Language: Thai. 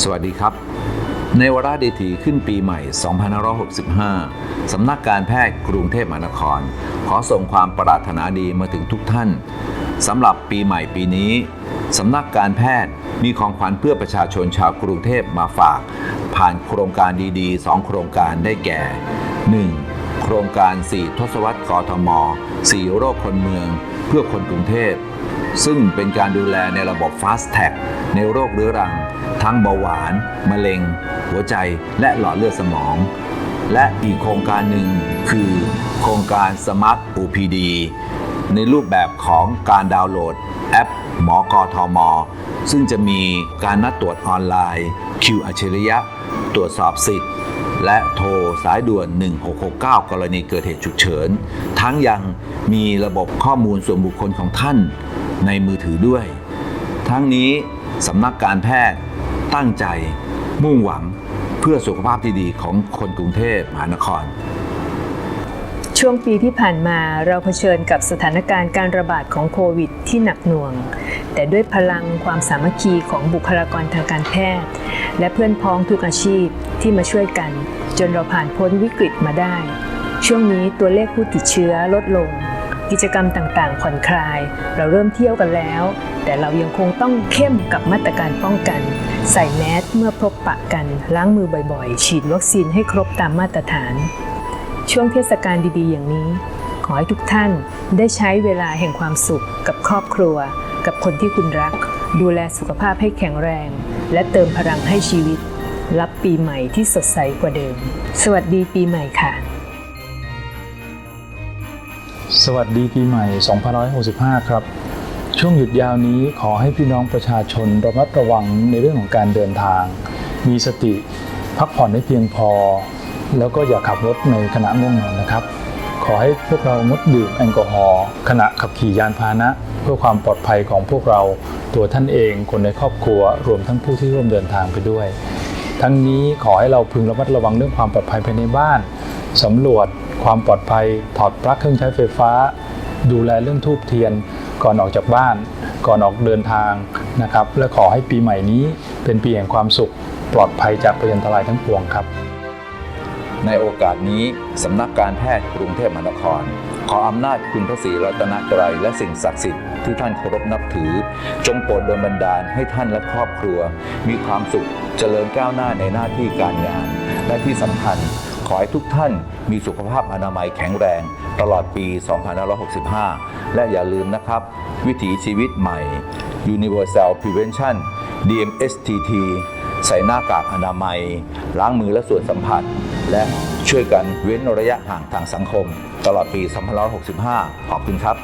สวัสดีครับ ในวาระดีถีขึ้นปีใหม่ 2565 สำนักการแพทย์กรุงเทพมหานคร ขอส่งความปรารถนาดีมาถึงทุกท่านสำหรับปีใหม่ปีนี้สำนักการแพทย์มีของขวัญเพื่อประชาชนชาวกรุงเทพมาฝาก ผ่านโครงการดีๆ 2 โครงการได้แก่ 1. โครงการ 4 ทศวรรษกทม 4 โรคคนเมือง เพื่อคนกรุงเทพ ซึ่งเป็นการดูแลในระบบ Fast Tag ในโรคเรื้อรัง ทั้งเบาหวาน มะเร็ง หัวใจและหลอดเลือดสมอง และอีกโครงการหนึ่งคือ โครงการ Smart OPD ในรูปแบบของการดาวน์โหลดแอปหมอกทมซึ่งจะมีการนัดตรวจออนไลน์ คิวอัจฉริยะ ตรวจสอบสิทธิ์ และโทรสายด่วน 1669 กรณีเกิดเหตุฉุกเฉิน ทั้งยังมีระบบข้อมูลส่วนบุคคลของท่านในมือถือด้วย ทั้งนี้สำนักการแพทย์ตั้งใจมุ่งหวังเพื่อสุขภาพที่ดีของคนกรุงเทพมหานคร ช่วงปีที่ผ่านมาเราเผชิญกับสถานการณ์การระบาดของโควิดที่หนักหน่วง แต่ด้วยพลังความสามัคคีของบุคลากรทางการแพทย์ และเพื่อนพ้องทุกอาชีพที่มาช่วยกัน จนเราผ่านพ้นวิกฤตมาได้ ช่วงนี้ตัวเลขผู้ติดเชื้อลดลง กิจกรรมต่างๆผ่อนคลาย เราเริ่มเที่ยวกันแล้ว แต่เรายังคงต้องเข้มกับมาตรการป้องกัน ใส่แมสเมื่อพบปะกันล้างมือบ่อยๆ ฉีดวัคซีนให้ครบตามมาตรฐาน ช่วงเทศกาลดีๆ อย่างนี้ ขอให้ทุกท่านได้ใช้เวลาแห่งความสุขกับครอบครัว กับคนที่คุณรัก ดูแลสุขภาพให้แข็งแรง และเติมพลังให้ชีวิต รับปีใหม่ที่สดใสกว่าเดิม สวัสดีปีใหม่ค่ะ สวัสดีปีใหม่ 2565 ครับ ช่วงหยุดยาวนี้ขอให้พี่น้องประชาชนระมัดระวังในเรื่องของการเดินทาง มีสติ พักผ่อนให้เพียงพอ แล้วก็อย่าขับรถในขณะง่วงนอนนะครับ ขอให้พวกเรางดดื่มแอลกอฮอล์ขณะขับขี่ยานพาหนะ เพื่อความปลอดภัยของพวกเราตัวท่านเองคนในครอบครัวรวมทั้งผู้ที่ร่วมเดินทางไปด้วย ทั้งนี้ขอให้เราพึงระมัดระวังเรื่องความปลอดภัยภายในบ้านสำรวจความปลอดภัย ถอดปลั๊กเครื่องใช้ไฟฟ้า ดูแลเรื่องทูบเทียน ก่อนออกจากบ้าน ก่อนออกเดินทางนะครับ และขอให้ปีใหม่นี้เป็นปีแห่งความสุข ปลอดภัยจากพยันตรายทั้งปวงครับ ในโอกาสนี้สำนักการแพทย์กรุงเทพมหานคร ออำนาจคุณพระศรีรัตนตรัยและสิ่งศักดิ์สิทธิ์ที่ท่านเคารพนับถือ จงโปรดดลบันดาลให้ท่านและครอบครัว มีความสุขเจริญก้าวหน้าในหน้าที่การงาน และที่สำคัญขอให้ทุกท่านมีสุขภาพอนามัยแข็งแรง ตลอดปี 2565 และอย่าลืมนะครับ วิถีชีวิตใหม่ Universal Prevention DMSTT ใส่หน้ากากอนามัย ล้างมือและส่วนสัมผัส และ ช่วยกันเว้นระยะห่างทางสังคม ตลอดปี 2565 ขอบคุณครับ